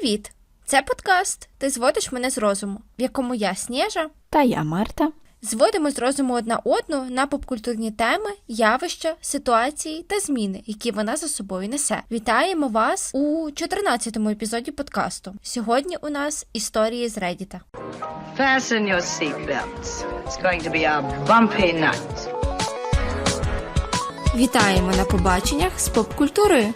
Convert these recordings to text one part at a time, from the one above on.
Привіт! Це подкаст Ти зводиш мене з розуму, в якому я Снєжа. Та я Марта. Зводимо з розуму одна одну на попкультурні теми, явища, ситуації та зміни, які вона за собою несе. Вітаємо вас у 14-му епізоді подкасту. Сьогодні у нас історії з Редіта. Fasten your seatbelts. It's going to be a bumpy night. Вітаємо на побаченнях з попкультурою.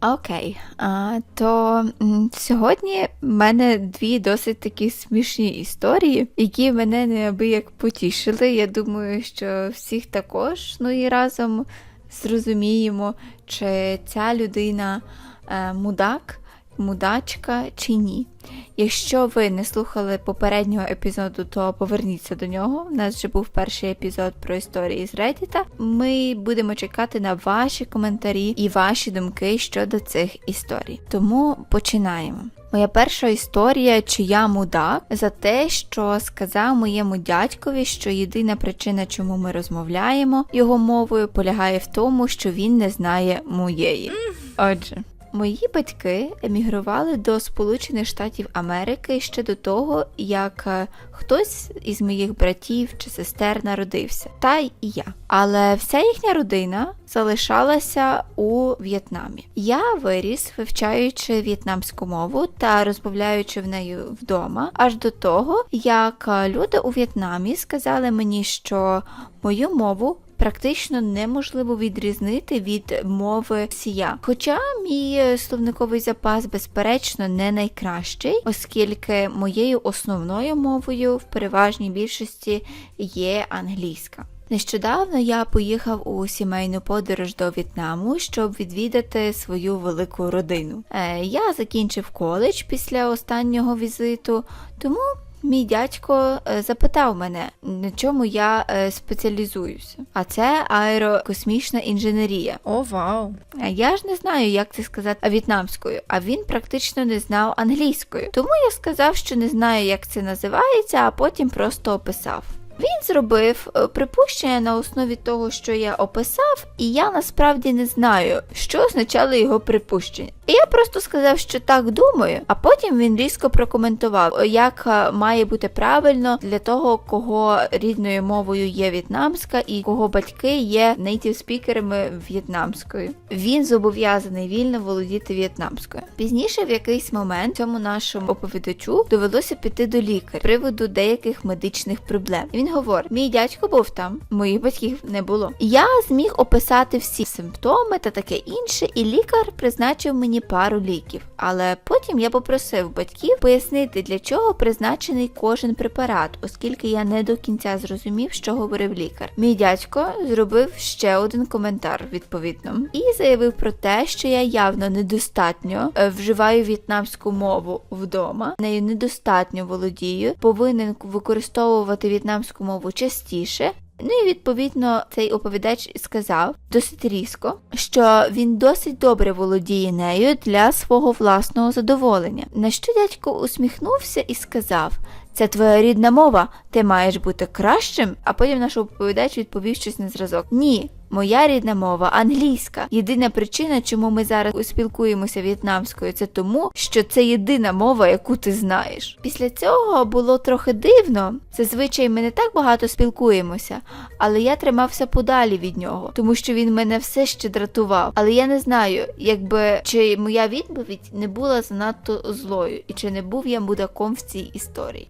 Окей, а, то сьогодні в мене дві досить такі смішні історії, які мене неабияк потішили. Я думаю, що всіх також ну і разом зрозуміємо, чи ця людина е, мудак, мудачка чи ні. Якщо ви не слухали попереднього епізоду, то поверніться до нього. У нас вже був перший епізод про історії з Reddit. Ми будемо чекати на ваші коментарі і ваші думки щодо цих історій. Тому починаємо. Моя перша історія, чи я мудак, за те, що сказав моєму дядькові, що єдина причина, чому ми розмовляємо його мовою, полягає в тому, що він не знає моєї. Отже. Мої батьки емігрували до Сполучених Штатів Америки ще до того, як е, хтось із моїх братів чи сестер народився, та й я. Але вся їхня родина залишалася у В'єтнамі. Я виріс, вивчаючи в'єтнамську мову та розмовляючи в нею вдома, аж до того, як е, люди у В'єтнамі сказали мені, що мою мову практично неможливо відрізнити від мови сія. Хоча мій словниковий запас, безперечно, не найкращий, оскільки моєю основною мовою в переважній більшості є англійська. Нещодавно я поїхав у сімейну подорож до В'єтнаму, щоб відвідати свою велику родину. Е, я закінчив коледж після останнього візиту, тому Мій дядько е, запитав мене, на чому я е, спеціалізуюся. А це аерокосмічна інженерія. О, вау! Я ж не знаю, як це сказати в'єтнамською, а він практично не знав англійською. Тому я сказав, що не знаю, як це називається, а потім просто описав. Він зробив е, припущення на основі того, що я описав, і я насправді не знаю, що означали його припущення. І я просто сказав, що так думаю, а потім він різко прокоментував, як е, має бути правильно для того, кого рідною мовою є в'єтнамська і кого батьки є нейтів спікерами в'єтнамською. Він зобов'язаний вільно володіти в'єтнамською. Пізніше, в якийсь момент, цьому нашому оповідачу довелося піти до лікаря з приводу деяких медичних проблем. І говорить: мій дядько був там, моїх батьків не було. Я зміг описати всі симптоми та таке інше, і лікар призначив мені пару ліків. Але потім я попросив батьків пояснити, для чого призначений кожен препарат, оскільки я не до кінця зрозумів, що говорив лікар. Мій дядько зробив ще один коментар відповідно і заявив про те, що я явно недостатньо е, вживаю в'єтнамську мову вдома, нею недостатньо володію, повинен використовувати в'єтнамську мову частіше. Ну і відповідно цей оповідач сказав досить різко, що він досить добре володіє нею для свого власного задоволення. На що дядько усміхнувся і сказав: це твоя рідна мова, ти маєш бути кращим. А потім наш оповідач відповів щось на зразок. Ні. Моя рідна мова англійська. Єдина причина, чому ми зараз спілкуємося в'єтнамською, це тому, що це єдина мова, яку ти знаєш. Після цього було трохи дивно. Зазвичай ми не так багато спілкуємося, але я тримався подалі від нього, тому що він мене все ще дратував. Але я не знаю, якби чи моя відповідь не була занадто злою, і чи не був я мудаком в цій історії.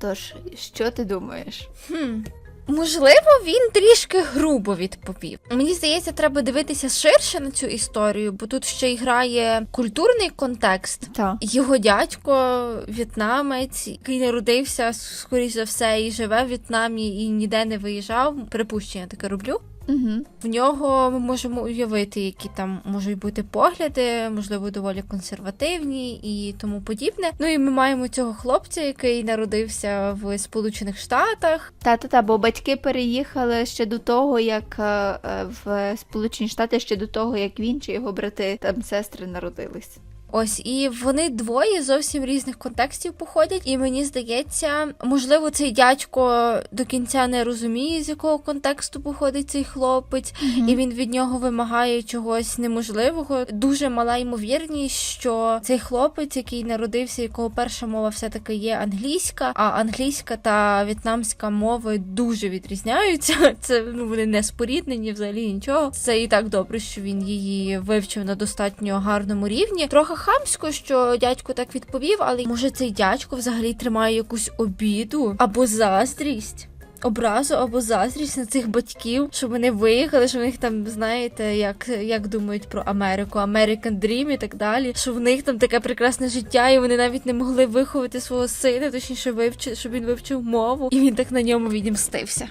Тож, що ти думаєш? Хм. Можливо, він трішки грубо відповів. Мені здається, треба дивитися ширше на цю історію, бо тут ще й грає культурний контекст. Так. Його дядько, в'єтнамець, який народився, скоріш за все, і живе в В'єтнамі і ніде не виїжджав. Припущення таке роблю. Угу. В нього ми можемо уявити, які там можуть бути погляди, можливо, доволі консервативні і тому подібне. Ну і ми маємо цього хлопця, який народився в Сполучених Штатах. Та-та-та, бо батьки переїхали ще до того, як е, е, в Сполучені Штати, ще до того, як він чи його брати там сестри народились. Ось і вони двоє зовсім різних контекстів походять. І мені здається, можливо, цей дядько до кінця не розуміє, з якого контексту походить цей хлопець. хлопець, і він від нього вимагає чогось неможливого. Дуже мала ймовірність, що цей хлопець, який народився, якого перша мова все-таки є англійська, а англійська та в'єтнамська мови дуже відрізняються. Це ну вони не споріднені взагалі нічого. Це і так добре, що він її вивчив на достатньо гарному рівні. Трохи хамсько, що дядько так відповів, але може цей дядько взагалі тримає якусь обіду або заздрість. Образу або заздрість на цих батьків, що вони виїхали, що в них там, знаєте, як, як думають про Америку, American Dream і так далі. Що в них там таке прекрасне життя, і вони навіть не могли виховати свого сина, точніше вивчити, щоб він вивчив мову, і він так на ньому відімстився.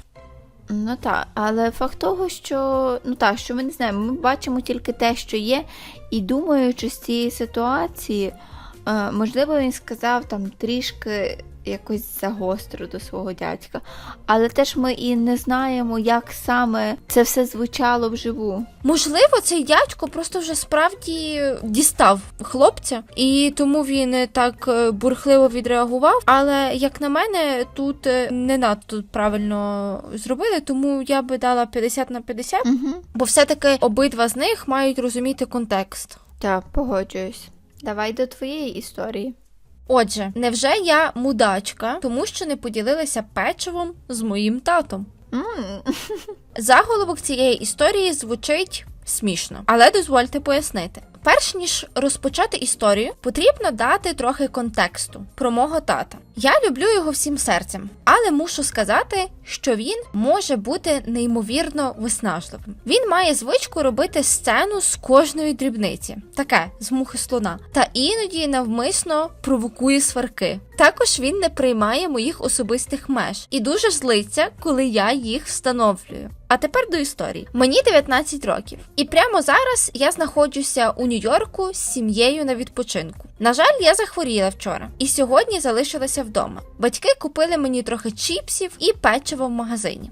Ну так, але факт того, що ну так, що ми не знаємо, ми бачимо тільки те, що є, і думаючи з цієї ситуації, е, можливо, він сказав там трішки якось загостро до свого дядька, але теж ми і не знаємо, як саме це все звучало вживу. Можливо, цей дядько просто вже справді дістав хлопця, і тому він так е, бурхливо відреагував. Але як на мене, тут е, не надто правильно зробили, тому я би дала 50 на 50, Угу. бо все-таки обидва з них мають розуміти контекст. Так, погоджуюсь. Давай до твоєї історії. Отже, невже я мудачка, тому що не поділилася печивом з моїм татом? Mm. Заголовок цієї історії звучить смішно, але дозвольте пояснити. Перш ніж розпочати історію, потрібно дати трохи контексту про мого тата. Я люблю його всім серцем, але мушу сказати, що він може бути неймовірно виснажливим. Він має звичку робити сцену з кожної дрібниці, таке з мухи слона, та іноді навмисно провокує сварки. Також він не приймає моїх особистих меж і дуже злиться, коли я їх встановлюю. А тепер до історії. Мені 19 років, і прямо зараз я знаходжуся у Нью-Йорку з сім'єю на відпочинку. На жаль, я захворіла вчора і сьогодні залишилася вдома. Батьки купили мені трохи чіпсів і печиво в магазині.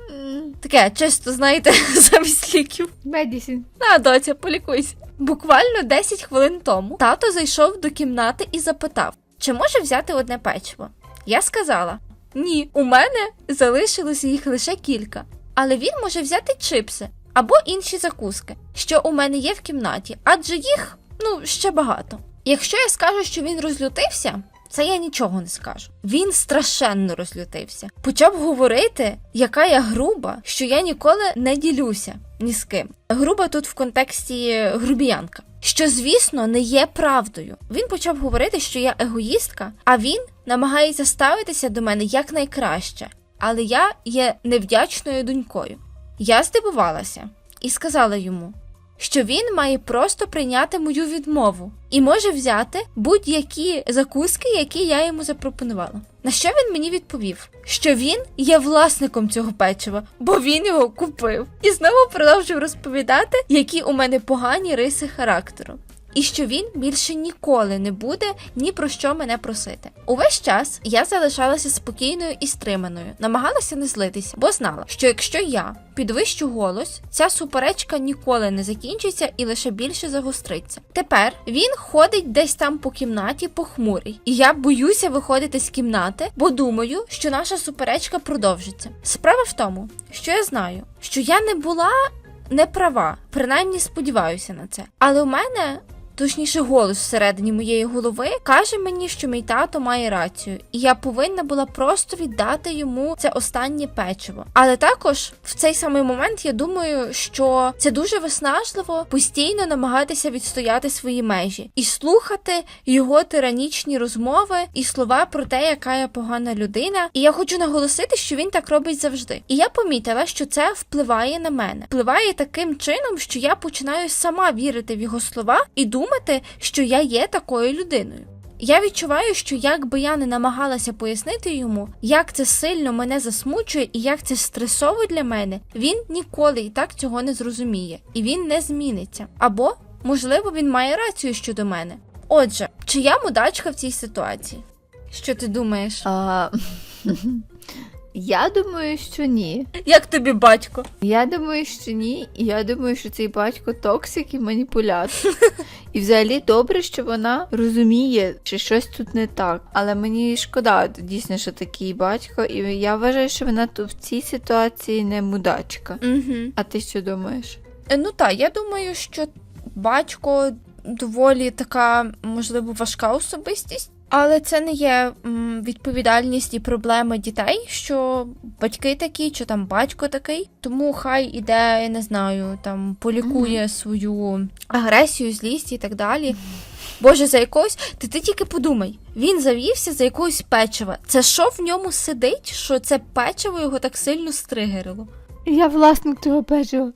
Таке чисто, знаєте, замість ліків. Медісін. На, доця, полікуйся. Буквально 10 хвилин тому тато зайшов до кімнати і запитав, чи може взяти одне печиво. Я сказала: ні, у мене залишилося їх лише кілька, але він може взяти чипси або інші закуски, що у мене є в кімнаті, адже їх ну ще багато. Якщо я скажу, що він розлютився. Це я нічого не скажу. Він страшенно розлютився. Почав говорити, яка я груба, що я ніколи не ділюся ні з ким. Груба тут в контексті грубіянка. Що, звісно, не є правдою. Він почав говорити, що я егоїстка, а він намагається ставитися до мене якнайкраще. Але я є невдячною донькою. Я здивувалася і сказала йому, що він має просто прийняти мою відмову і може взяти будь-які закуски, які я йому запропонувала. На що він мені відповів, що він є власником цього печива, бо він його купив, і знову продовжив розповідати, які у мене погані риси характеру. І що він більше ніколи не буде ні про що мене просити. Увесь час я залишалася спокійною і стриманою, намагалася не злитися, бо знала, що якщо я підвищу голос, ця суперечка ніколи не закінчиться і лише більше загостриться. Тепер він ходить десь там по кімнаті похмурий, і я боюся виходити з кімнати, бо думаю, що наша суперечка продовжиться. Справа в тому, що я знаю, що я не була не права, принаймні сподіваюся на це. Але у мене. Точніше, голос всередині моєї голови каже мені, що мій тато має рацію, і я повинна була просто віддати йому це останнє печиво. Але також в цей самий момент я думаю, що це дуже виснажливо постійно намагатися відстояти свої межі і слухати його тиранічні розмови і слова про те, яка я погана людина. І я хочу наголосити, що він так робить завжди. І я помітила, що це впливає на мене, впливає таким чином, що я починаю сама вірити в його слова і думати, що я є такою людиною. Я відчуваю, що як би я не намагалася пояснити йому, як це сильно мене засмучує і як це стресово для мене, він ніколи і так цього не зрозуміє, і він не зміниться. Або, можливо, він має рацію щодо мене. Отже, чи я мудачка в цій ситуації? Що ти думаєш? Я думаю, що ні. Як тобі батько? Я думаю, що ні. І я думаю, що цей батько токсик і маніпулятор. І взагалі добре, що вона розуміє, що щось тут не так. Але мені шкода дійсно, що такий батько, і я вважаю, що вона тут в цій ситуації не мудачка. Угу. А ти що думаєш? Ну так, я думаю, що батько доволі така, можливо, важка особистість. Але це не є відповідальність і проблема дітей, що батьки такі, чи там батько такий. Тому хай іде, я не знаю, там полікує свою агресію, злість і так далі. Боже, за якогось, ти, ти тільки подумай, він завівся за якогось печива. Це що в ньому сидить, що це печиво його так сильно стригерило? Я власник того печива.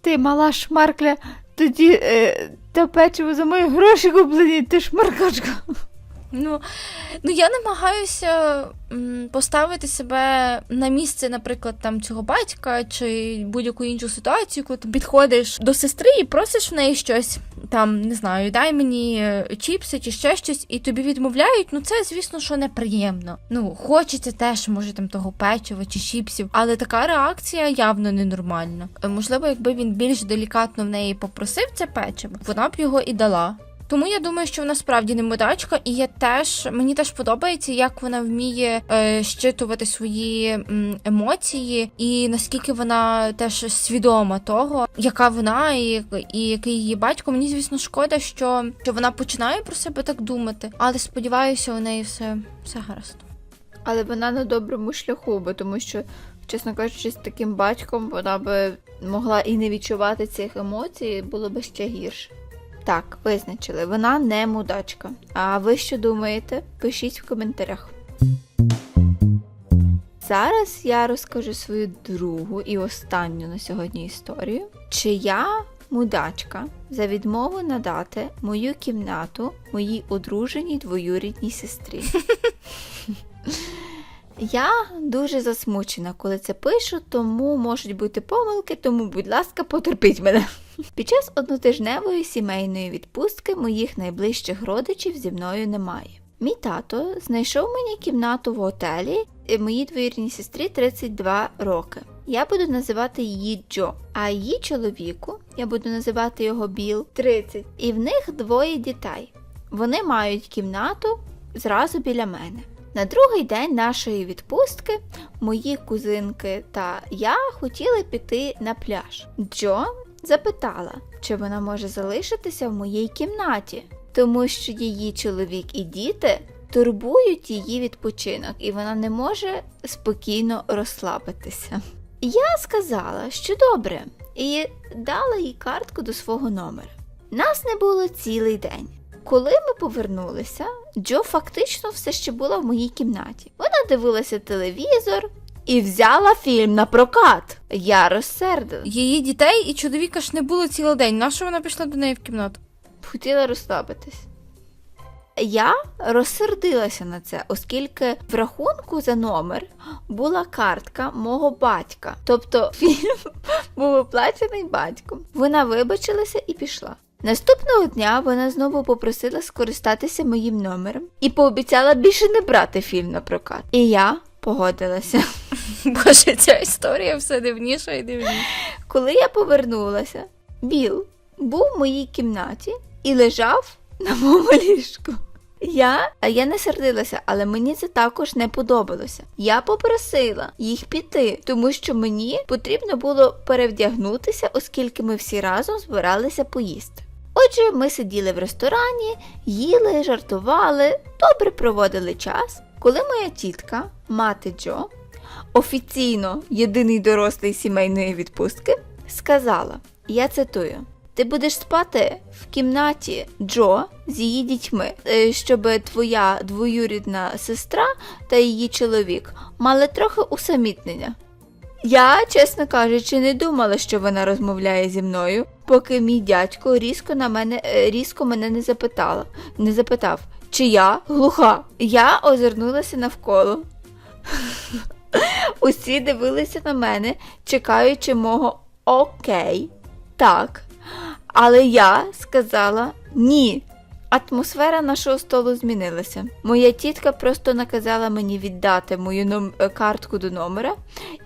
Ти мала шмаркля, тоді е, те печиво за мої гроші куплені, ти шмаркачка. Ну, ну я намагаюся поставити себе на місце, наприклад, там цього батька чи будь-яку іншу ситуацію, коли ти підходиш до сестри і просиш в неї щось, там не знаю, дай мені е, чіпси чи ще щось, і тобі відмовляють. Ну це, звісно, що неприємно. Ну, хочеться теж, може, там того печива чи чіпсів, але така реакція явно ненормальна. Е, Можливо, якби він більш делікатно в неї попросив це печиво, вона б його і дала. Тому я думаю, що вона справді не мудачка, і я теж мені теж подобається, як вона вміє е, щитувати свої емоції, і наскільки вона теж свідома того, яка вона і, і який її батько. Мені звісно шкода, що, що вона починає про себе так думати, але сподіваюся, у неї все, все гаразд. Але вона на доброму шляху, бо тому що, чесно кажучи, з таким батьком вона би могла і не відчувати цих емоцій, було би ще гірше. Так, визначили, вона не мудачка. А ви що думаєте? Пишіть в коментарях. Зараз я розкажу свою другу і останню на сьогодні історію. Чи я мудачка за відмову надати мою кімнату моїй одруженій двоюрідній сестрі? Я дуже засмучена, коли це пишу, тому можуть бути помилки, тому, будь ласка, потерпіть мене. Під час однотижневої сімейної відпустки моїх найближчих родичів зі мною немає. Мій тато знайшов мені кімнату в готелі, і моїй двоюрідній сестрі 32 роки. Я буду називати її Джо, а її чоловіку я буду називати його Біл 30. І в них двоє дітей. Вони мають кімнату зразу біля мене. На другий день нашої відпустки мої кузинки та я хотіли піти на пляж. Джо запитала, чи вона може залишитися в моїй кімнаті, тому що її чоловік і діти турбують її відпочинок, і вона не може спокійно розслабитися. Я сказала, що добре, і дала їй картку до свого номера. Нас не було цілий день. Коли ми повернулися, Джо фактично все ще була в моїй кімнаті. Вона дивилася телевізор і взяла фільм на прокат. Я розсердила. Її дітей і чоловіка ж не було цілий день. Нащо вона пішла до неї в кімнату? Хотіла розслабитись. Я розсердилася на це, оскільки в рахунку за номер була картка мого батька. Тобто фільм був оплачений батьком. Вона вибачилася і пішла. Наступного дня вона знову попросила скористатися моїм номером і пообіцяла більше не брати фільм на прокат. І я погодилася. Боже, ця історія все дивніша і дивніша. Коли я повернулася, Біл був в моїй кімнаті і лежав на моєму ліжку. Я, а я не сердилася, але мені це також не подобалося. Я попросила їх піти, тому що мені потрібно було перевдягнутися, оскільки ми всі разом збиралися поїсти. Отже, ми сиділи в ресторані, їли, жартували, добре проводили час. Коли моя тітка, мати Джо, офіційно єдиний дорослий сімейної відпустки, сказала: Я цитую: Ти будеш спати в кімнаті Джо з її дітьми, е, щоб твоя двоюрідна сестра та її чоловік мали трохи усамітнення. Я, чесно кажучи, не думала, що вона розмовляє зі мною, поки мій дядько різко на мене е, різко мене не запитала, не запитав, чи я глуха. Я озирнулася навколо. Усі дивилися на мене, чекаючи мого окей. Так. Але я сказала ні. Атмосфера нашого столу змінилася. Моя тітка просто наказала мені віддати мою картку до номера,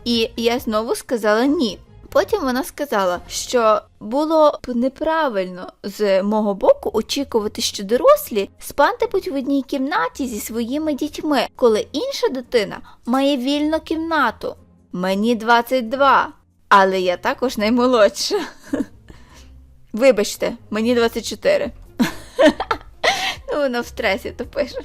і я знову сказала ні. Потім вона сказала, що було б неправильно з мого боку очікувати, що дорослі спатимуть в одній кімнаті зі своїми дітьми, коли інша дитина має вільну кімнату. Мені 22, але я також наймолодша. Вибачте, мені 24. Ну, вона в стресі то пише.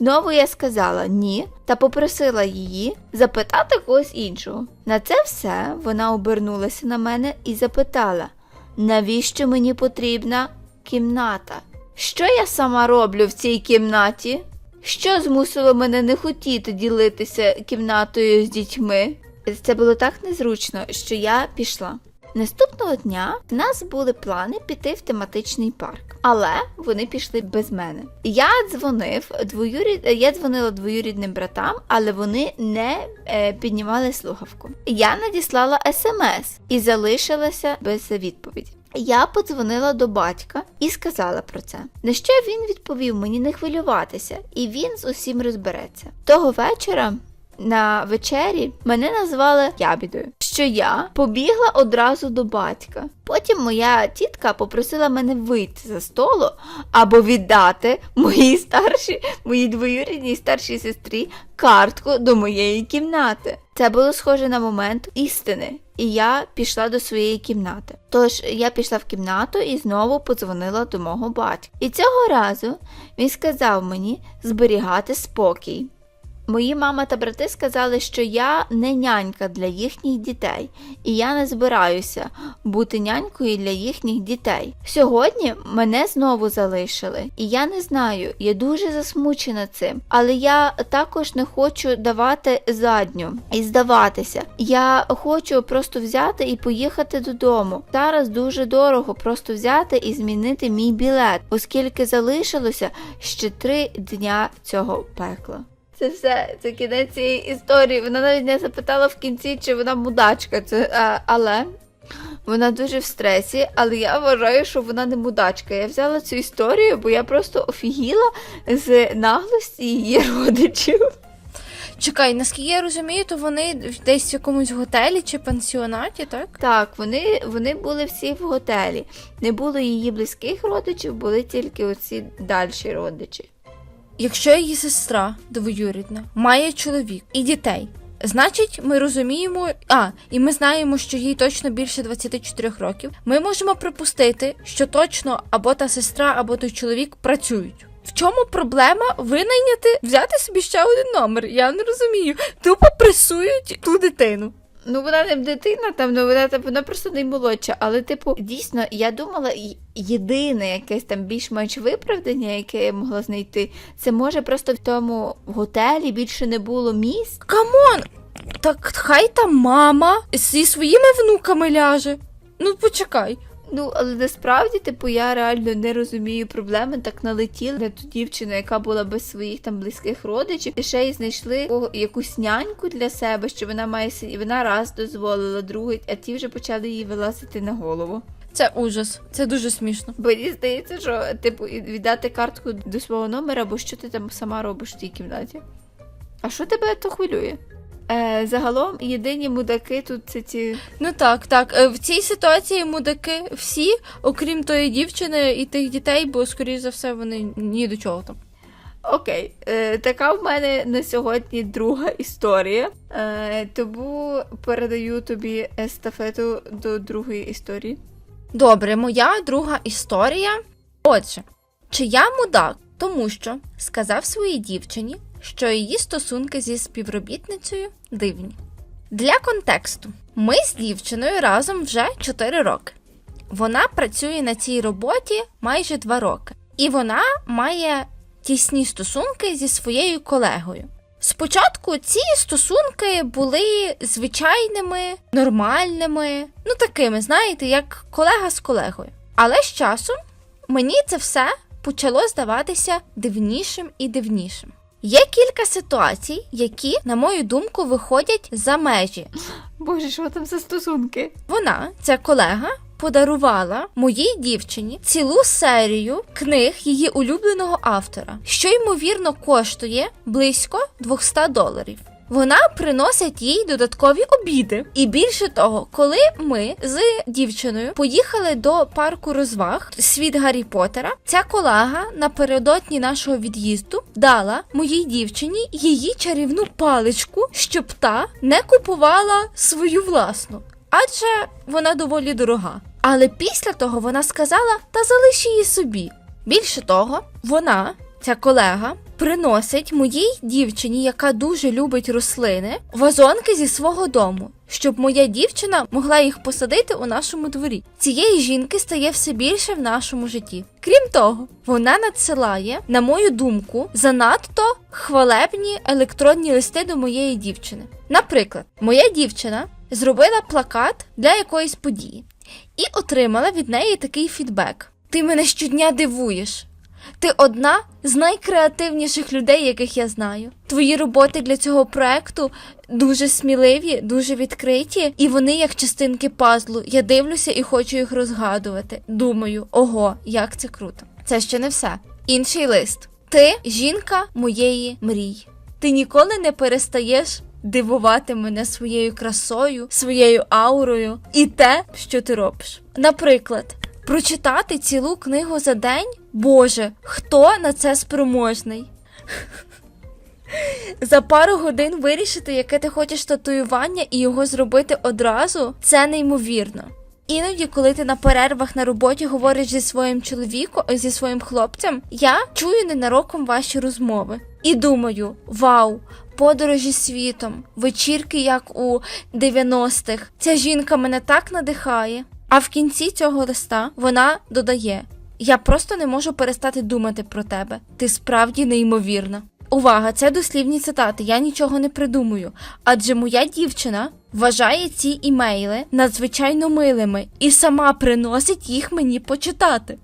Знову я сказала ні та попросила її запитати когось іншого. На це все вона обернулася на мене і запитала, навіщо мені потрібна кімната? Що я сама роблю в цій кімнаті? Що змусило мене не хотіти ділитися кімнатою з дітьми? Це було так незручно, що я пішла. Наступного дня в нас були плани піти в тематичний парк, але вони пішли без мене. Я дзвонив двоюрід... я дзвонила двоюрідним братам, але вони не е, піднімали слухавку. Я надіслала смс і залишилася без відповіді. Я подзвонила до батька і сказала про це. На що він відповів мені не хвилюватися, і він з усім розбереться. Того вечора на вечері мене назвали ябідою, що я побігла одразу до батька. Потім моя тітка попросила мене вийти за столу або віддати моїй старшій, моїй двоюрідній старшій сестрі картку до моєї кімнати. Це було схоже на момент істини, і я пішла до своєї кімнати. Тож я пішла в кімнату і знову подзвонила до мого батька. І цього разу він сказав мені зберігати спокій. Мої мама та брати сказали, що я не нянька для їхніх дітей, і я не збираюся бути нянькою для їхніх дітей. Сьогодні мене знову залишили, і я не знаю, я дуже засмучена цим, але я також не хочу давати задню і здаватися. Я хочу просто взяти і поїхати додому. Зараз дуже дорого просто взяти і змінити мій білет, оскільки залишилося ще три дня цього пекла. Це все, це кінець цієї історії. Вона навіть не запитала в кінці, чи вона мудачка. Це, а, але вона дуже в стресі, але я вважаю, що вона не мудачка. Я взяла цю історію, бо я просто офігіла з наглості її родичів. Чекай, наскільки я розумію, то вони десь в якомусь готелі чи пансіонаті, так? Так, вони, вони були всі в готелі. Не було її близьких родичів, були тільки оці дальші родичі. Якщо її сестра двоюрідна має чоловік і дітей, значить, ми розуміємо, а і ми знаємо, що їй точно більше 24 років. Ми можемо припустити, що точно або та сестра, або той чоловік працюють. В чому проблема винайняти, взяти собі ще один номер? Я не розумію. Тупо пресують ту дитину. Ну, вона не дитина, там, ну вона там вона просто наймолодша. Але, типу, дійсно, я думала, єдине якесь там більш-менш виправдання, яке я могла знайти, це може просто в тому готелі більше не було місць. Камон! Так хай там мама зі своїми внуками ляже. Ну почекай. Ну, але насправді, типу, я реально не розумію проблеми. Так налетіли на ту дівчину, яка була без своїх там близьких родичів, і ще й знайшли якусь няньку для себе, що вона має і вона раз дозволила, другий, а ті вже почали їй вилазити на голову. Це ужас. Це дуже смішно. Бо мені здається, що типу віддати картку до свого номера, бо що ти там сама робиш в тій кімнаті? А що тебе то хвилює? Е, загалом єдині мудаки тут це ті. Ну так, так. Е, В цій ситуації мудаки всі, окрім тої дівчини і тих дітей, бо, скоріш за все, вони ні до чого там. Окей, е, така в мене на сьогодні друга історія. Е, тому передаю тобі естафету до другої історії. Добре, моя друга історія. Отже, чи я мудак, тому що сказав своїй дівчині, що її стосунки зі співробітницею дивні. Для контексту, ми з дівчиною разом вже 4 роки. Вона працює на цій роботі майже 2 роки, і вона має тісні стосунки зі своєю колегою. Спочатку ці стосунки були звичайними, нормальними, ну такими, знаєте, як колега з колегою. Але з часом мені це все почало здаватися дивнішим і дивнішим. Є кілька ситуацій, які, на мою думку, виходять за межі. Боже, що там за стосунки? Вона, ця колега, подарувала моїй дівчині цілу серію книг її улюбленого автора, що ймовірно коштує близько 200 доларів. Вона приносить їй додаткові обіди. І більше того, коли ми з дівчиною поїхали до парку розваг світ Гаррі Поттера, ця колега напередодні нашого від'їзду дала моїй дівчині її чарівну паличку, щоб та не купувала свою власну, адже вона доволі дорога. Але після того вона сказала: та залиш її собі. Більше того, вона, ця колега, приносить моїй дівчині, яка дуже любить рослини, вазонки зі свого дому, щоб моя дівчина могла їх посадити у нашому дворі. Цієї жінки стає все більше в нашому житті. Крім того, вона надсилає, на мою думку, занадто хвалебні електронні листи до моєї дівчини. Наприклад, моя дівчина зробила плакат для якоїсь події і отримала від неї такий фідбек: Ти мене щодня дивуєш. Ти одна з найкреативніших людей, яких я знаю. Твої роботи для цього проекту дуже сміливі, дуже відкриті, і вони як частинки пазлу. Я дивлюся і хочу їх розгадувати. Думаю, ого, як це круто. Це ще не все. Інший лист. Ти жінка моєї мрій. Ти ніколи не перестаєш дивувати мене своєю красою, своєю аурою і те, що ти робиш. Наприклад, прочитати цілу книгу за день. Боже, хто на це спроможний? За пару годин вирішити, яке ти хочеш татуювання, і його зробити одразу це неймовірно. Іноді, коли ти на перервах на роботі говориш зі своїм чоловіком, зі своїм хлопцем, я чую ненароком ваші розмови і думаю: вау, подорожі світом, вечірки, як у 90-х. Ця жінка мене так надихає. А в кінці цього листа вона додає: Я просто не можу перестати думати про тебе. Ти справді неймовірна. Увага, це дослівні цитати. Я нічого не придумую. Адже моя дівчина вважає ці імейли надзвичайно милими і сама приносить їх мені почитати.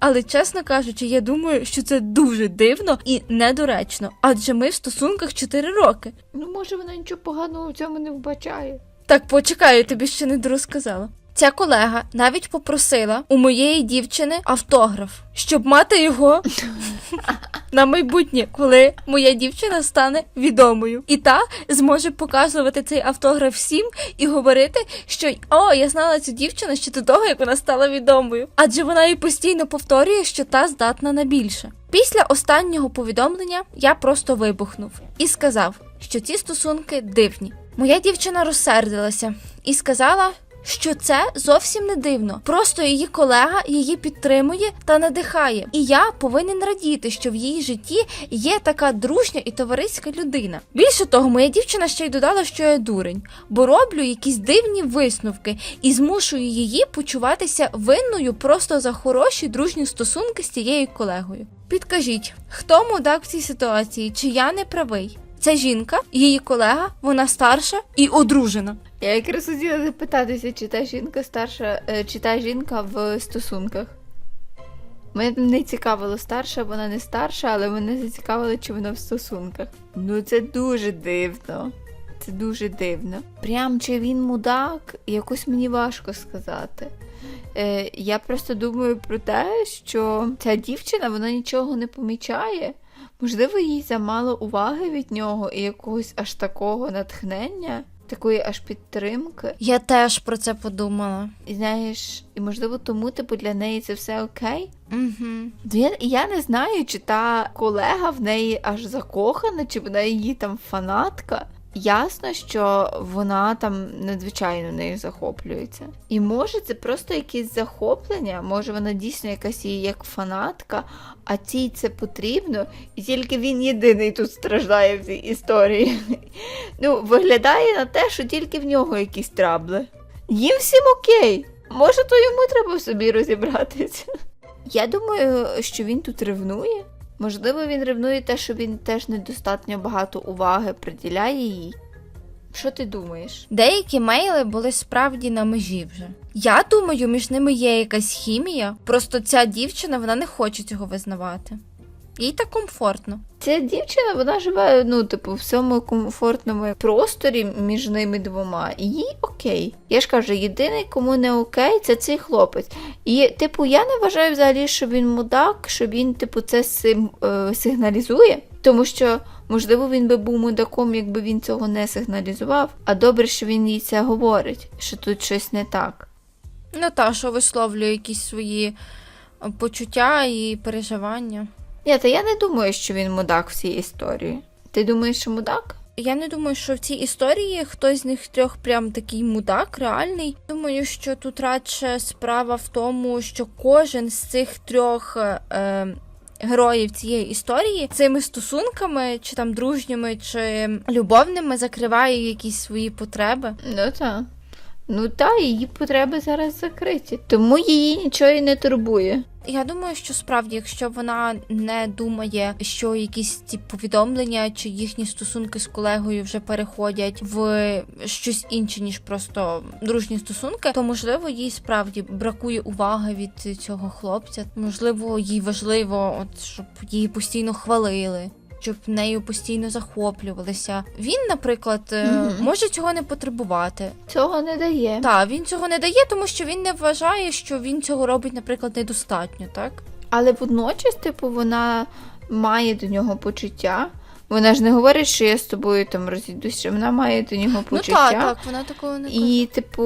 Але чесно кажучи, я думаю, що це дуже дивно і недоречно, адже ми в стосунках 4 роки. Ну, може, вона нічого поганого в цьому не вбачає. Так, почекаю, я тобі ще не дорозказала. Ця колега навіть попросила у моєї дівчини автограф, щоб мати його на майбутнє, коли моя дівчина стане відомою. І та зможе показувати цей автограф всім і говорити, що о, я знала цю дівчину ще до того, як вона стала відомою. Адже вона їй постійно повторює, що та здатна на більше. Після останнього повідомлення я просто вибухнув і сказав, що ці стосунки дивні. Моя дівчина розсердилася і сказала, що це зовсім не дивно. Просто її колега її підтримує та надихає. І я повинен радіти, що в її житті є така дружня і товариська людина. Більше того, моя дівчина ще й додала, що я дурень, бо роблю якісь дивні висновки і змушую її почуватися винною просто за хороші дружні стосунки з цією колегою. Підкажіть, хто мудак в цій ситуації? Чи я не правий? Ця жінка, її колега, вона старша і одружена. Я якраз хотіла запитатися, чи та жінка старша, е, чи та жінка в стосунках. Мене не цікавило, старша вона не старша, але мене зацікавило, чи вона в стосунках. Ну це дуже дивно. Це дуже дивно. Прям чи він мудак, якось мені важко сказати. Е, я просто думаю про те, що ця дівчина вона нічого не помічає. Можливо, їй замало уваги від нього і якогось аж такого натхнення, такої аж підтримки. Я теж про це подумала. І знаєш, і можливо, тому типу для неї це все окей. Угу. Я, я не знаю, чи та колега в неї аж закохана, чи вона її там фанатка. Ясно, що вона там надзвичайно нею захоплюється. І може це просто якесь захоплення, може вона дійсно якась її як фанатка, а цій це потрібно, і тільки він єдиний тут страждає в цій історії. Ну, виглядає на те, що тільки в нього якісь трабли. Їм всім окей. Може, то йому треба собі розібратися. Я думаю, що він тут ревнує. Можливо, він ревнує те, що він теж недостатньо багато уваги приділяє їй. Що ти думаєш? Деякі мейли були справді на межі вже. Я думаю, між ними є якась хімія, просто ця дівчина вона не хоче цього визнавати. Їй так комфортно. Ця дівчина вона живе ну, типу, в цьому комфортному просторі між ними двома. І їй окей. Я ж кажу, єдиний, кому не окей, це цей хлопець. І, типу, я не вважаю взагалі, що він мудак, що він, типу, це сим, е, сигналізує. Тому що, можливо, він би був мудаком, якби він цього не сигналізував. А добре, що він їй це говорить, що тут щось не так. Та, що висловлює якісь свої е, почуття і переживання. Ні, та я не думаю, що він мудак в цій історії. Ти думаєш, що мудак? Я не думаю, що в цій історії хтось з них трьох прям такий мудак, реальний. Думаю, що тут радше справа в тому, що кожен з цих трьох е, е, героїв цієї історії цими стосунками, чи там дружніми, чи любовними, закриває якісь свої потреби. Ну так. Ну та її потреби зараз закриті. Тому її нічого і не турбує. Я думаю, що справді, якщо вона не думає, що якісь ці повідомлення чи їхні стосунки з колегою вже переходять в щось інше, ніж просто дружні стосунки, то можливо їй справді бракує уваги від цього хлопця. Можливо, їй важливо, от щоб її постійно хвалили. Щоб нею постійно захоплювалися. Він, наприклад, угу. Може цього не потребувати. Цього не дає. Так, він цього не дає, тому що він не вважає, що він цього робить, наприклад, недостатньо, так? Але водночас, типу, вона має до нього почуття. Вона ж не говорить, що я з тобою там розійдусь, що вона має до нього почуття. Ну так, так, вона такого не каже. І, типу,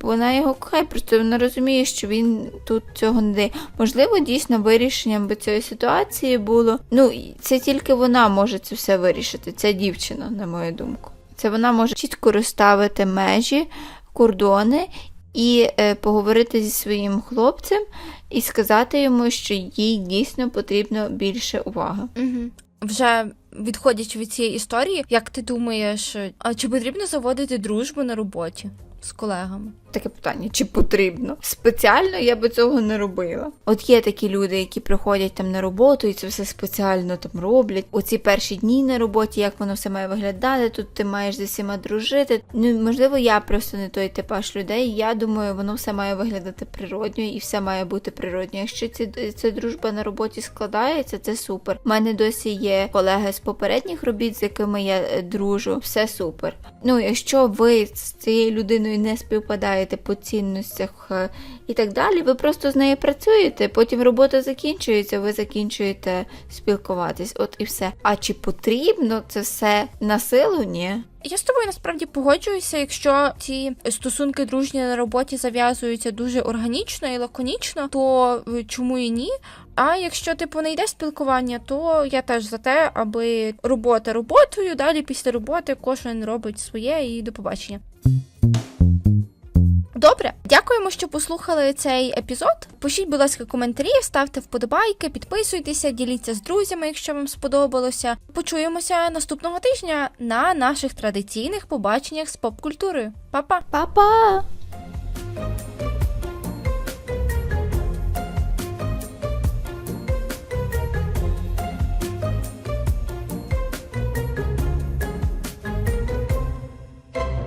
вона його кохає, просто вона розуміє, що він тут цього не дає. Можливо, дійсно вирішенням би цієї ситуації було. Ну, це тільки вона може це все вирішити. Ця дівчина, на мою думку. Це вона може чітко розставити межі, кордони і е, поговорити зі своїм хлопцем і сказати йому, що їй дійсно потрібно більше уваги. Угу. Вже відходячи від цієї історії, як ти думаєш, а чи потрібно заводити дружбу на роботі з колегами? Таке питання, чи потрібно? Спеціально я би цього не робила. От є такі люди, які приходять там на роботу і це все спеціально там роблять. Оці перші дні на роботі, як воно все має виглядати, тут ти маєш зі всіма дружити. Ну, можливо, я просто не той типаж людей. Я думаю, воно все має виглядати природньо і все має бути природньо. Якщо ці, ця дружба на роботі складається, це супер. У мене досі є колеги з попередніх робіт, з якими я е, дружу. Все супер. Ну, якщо ви з цією людиною не співпадаєте по цінностях е, і так далі, ви просто з нею працюєте, потім робота закінчується, ви закінчуєте спілкуватись. От і все. А чи потрібно це все на силу? Ні. Я з тобою насправді погоджуюся, якщо ці стосунки дружні на роботі зав'язуються дуже органічно і лаконічно, то е, чому і ні? А якщо типу не йде спілкування, то я теж за те, аби робота роботою, далі після роботи кожен робить своє і до побачення. Добре, дякуємо, що послухали цей епізод. Пишіть, будь ласка, коментарі, ставте вподобайки, підписуйтеся, діліться з друзями, якщо вам сподобалося. Почуємося наступного тижня на наших традиційних побаченнях з поп-культурою. Па-па! Па-па!